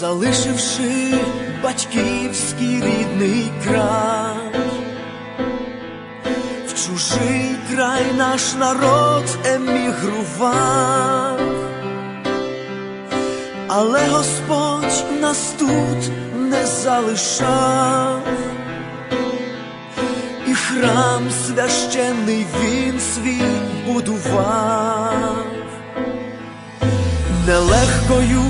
залишивши батьківський рідний край, в чужий край наш народ емігрував, але Господь нас тут не залишав, і храм священний він свій будував. Нелегкою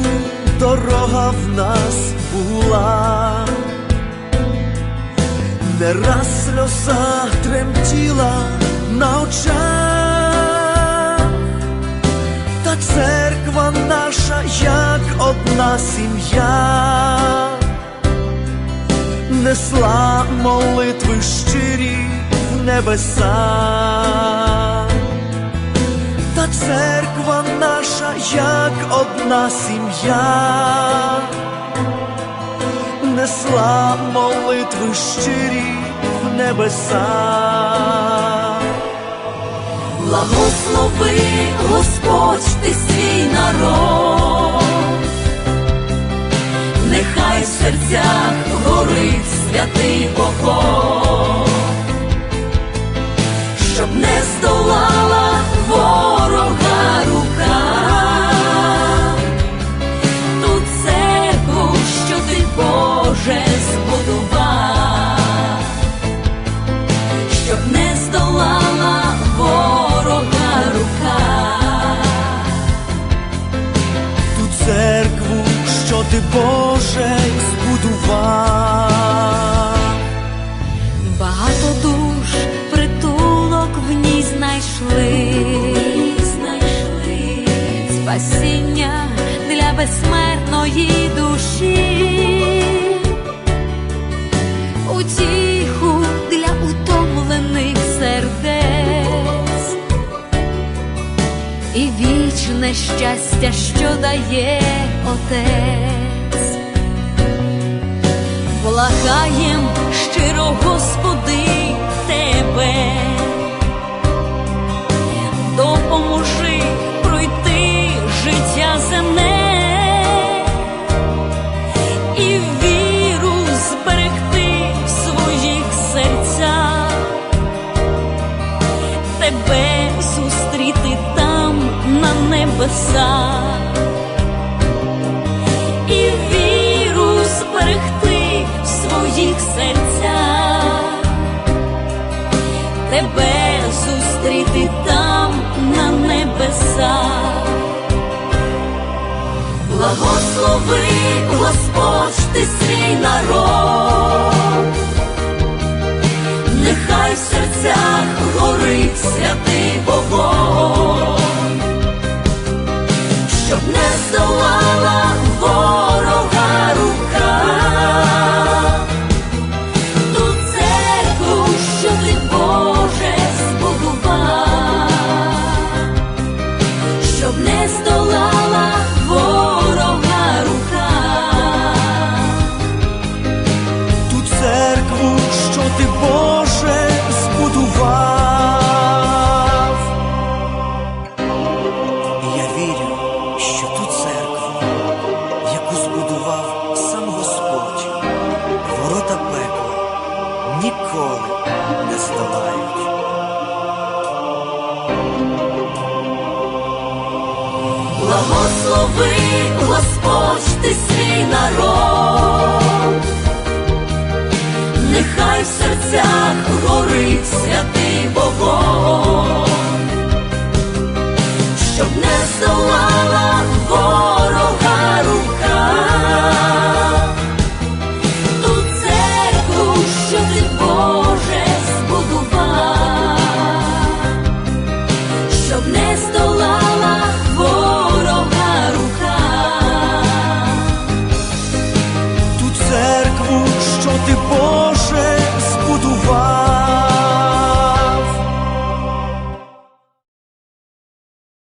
дорога в нас була, не раз сльоза тремтіла на очах, та церква наша, як одна сім'я, несла молитви щирі в небеса. Та церква наша, як одна сім'я, несла молитви щирі в небеса. Благослови, Господь, ти свій народ, нехай в серцях горить святий вогонь, ти Боже збудував. Багато душ притулок в ній знайшли, Знайшли спасіння для безсмертної душі, утіху для утомлених сердець і вічне щастя, що дає Отець. Благаєм щиро, Господи, Тебе, допоможи пройти життя земне і віру зберегти в своїх серцях, Тебе зустріти там на небесах Благослови, Господь, ти свій народ, нехай в серцях горить святий вогонь, щоб не здолала ворога рука, ту церкву, що ти Боже збудував щоб не здолала Благослови, Господь, ти свій народ, нехай в серцях горить святий вогонь, ти Боже.